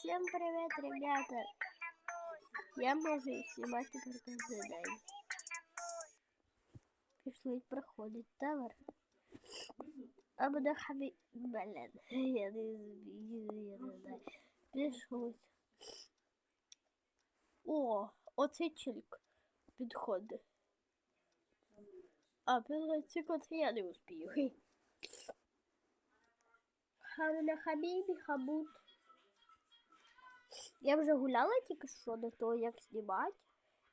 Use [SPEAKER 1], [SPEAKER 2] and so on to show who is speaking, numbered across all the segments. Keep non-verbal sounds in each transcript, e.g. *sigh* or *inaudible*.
[SPEAKER 1] Всем привет, ребята! Я можу знімати тепер кожен день. Пішли проходить тавер. А буде хабі... *laughs* Блін, я не збію, я не знаю. Пішли. О, оцей чоловік підходить. А, підходить от я не успію. Хі. Хабіля хабібі хабут. Я вже гуляла тільки що до того, як знімати.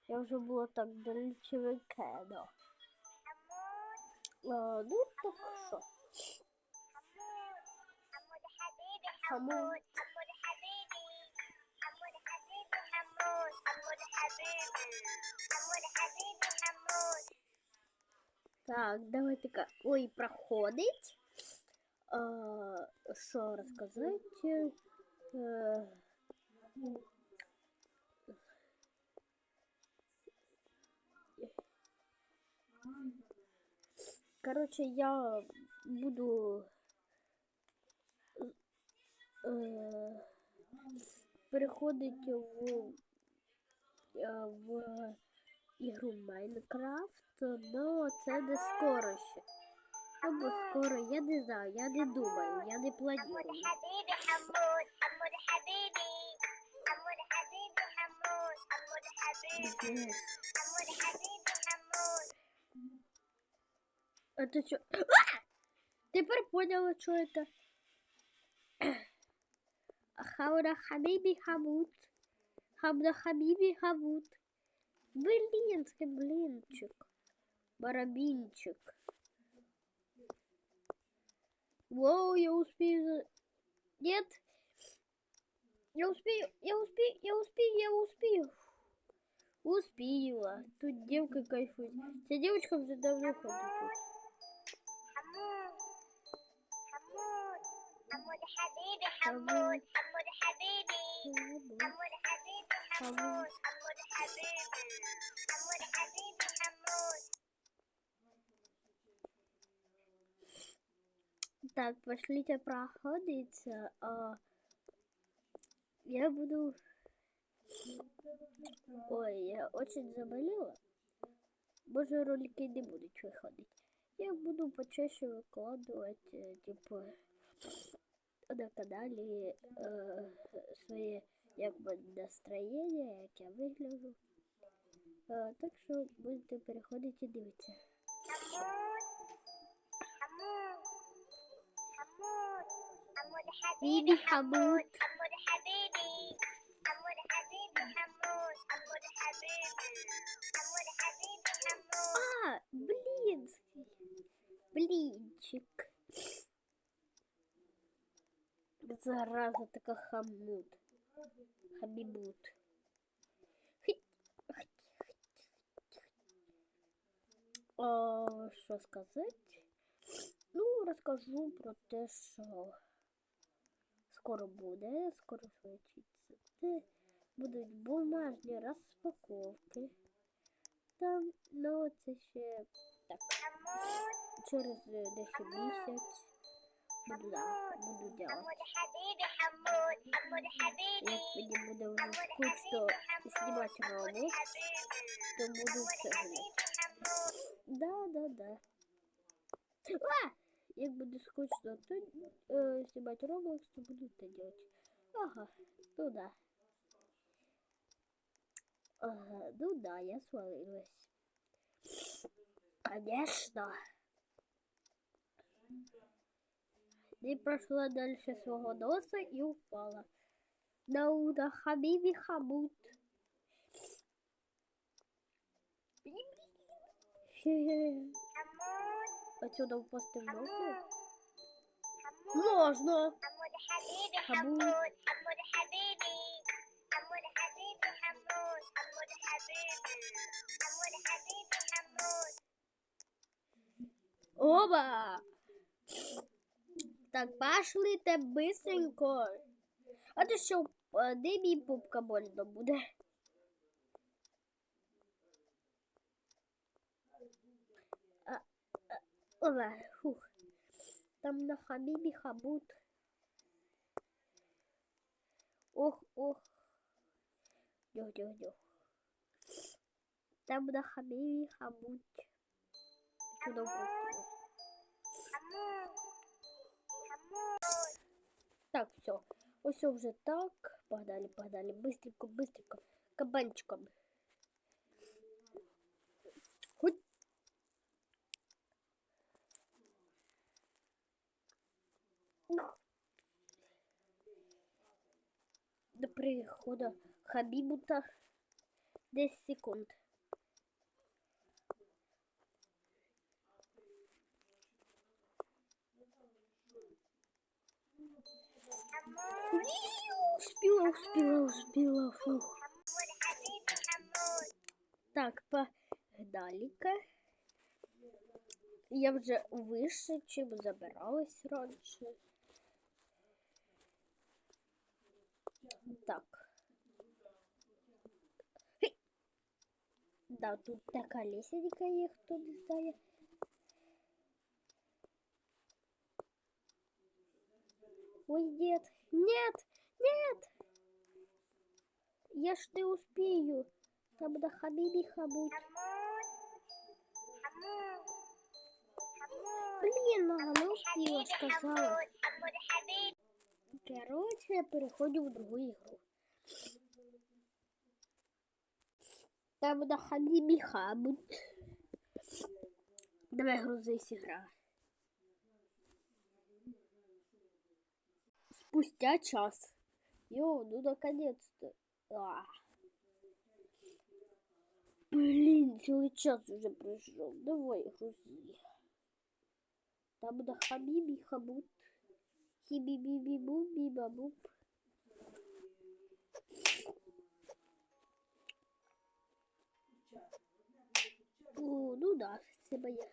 [SPEAKER 1] Я вже була так далечевике, да. Ну так що.
[SPEAKER 2] Хамут.
[SPEAKER 1] Так, давайте ка. Ой, проходить. А, що розказати? Е, Короче, я буду э, переходить в, э, в ігру Майнкрафт, но це не скоро ще. Або скоро, я не знаю, я не думаю, я не планую.
[SPEAKER 2] А
[SPEAKER 1] а! Это что? А! Теперь поняла, что это. Хаура Хабиби Хабут, Хамда Хабиби Хабут, Блинский блинчик. Барабинчик. Воу, я успею... Нет. Я успею, я успею, я успею, я успею. Успела. Тут девка кайфует. Вся девочка уже давно ходит тут.
[SPEAKER 2] حمود حمود حمود حبيبي حمود حمود حبيبي حمود حبيبي حمود حمود حبيبي حمود حبيبي حمود
[SPEAKER 1] Так, пошлите проходить. А, я буду... Ой, я очень заболела. Боже, ролики не будут выходить. Я буду почаще выкладывать, э, типа, на каналі э, свои, как бы настроєння, как я вигляджу. Е, э, так що будете переходити і дивитися. Бібі Хабут. Блинчик. Зараза така хамут. Хабибут. А, що сказати? Ну, розкажу про те, що скоро буде, скоро случиться. Це будуть бумажні розпаковки. Там, ну, це ще так через э, 10 місяць буду, да, буду делать. Як мені буде вже скучно знімати роблокс, то буду все грати. Да, да, да. А! Як буде скучно, то э, знімати роблокс, то буду это делать. Ага, ну да. Ага, ну да, я свалилась. Конечно. Ди пройшла дальше своего носа і впала. Науда Хабиби
[SPEAKER 2] Хабут.
[SPEAKER 1] Отсюда упасть
[SPEAKER 2] ну?
[SPEAKER 1] можно?
[SPEAKER 2] Можно! Хабут.
[SPEAKER 1] Оба! Так, пошли те быстренько. А то що, е, де мій пупка больно буде? А, а, Ола, фух. Там на Хабібі Хабут. Ох, ох. Дьох, дьох, дьох. Там на хамі хамуть. Чудо просто.
[SPEAKER 2] Хамон. Хамон.
[SPEAKER 1] Так, все. Ось вже так. Погнали, погнали. Быстренько, быстренько. Кабанчиком. До приходу Хабібута 10 секунд. Успела, успела, успела, фух. Так, погнали-ка. Я уже выше, чем забиралась раньше. Так. Хі! Да, тут такая лісенька є, хто не знає. Ой, дед. Нет, нет. Я ж не успею. там до Хабиби Хабут. Блин, она не
[SPEAKER 2] успела,
[SPEAKER 1] сказала. Короче, переходим в другую игру. Там до Хабиби Хабут. Давай грузись игра. Спустя час. Йоу, ну наконец-то. А. Блин, целый час уже пройшов. Давай грузи. Там на Хабібі Хабут. Хибибибибу-бибабуп. О, ну да, це моє.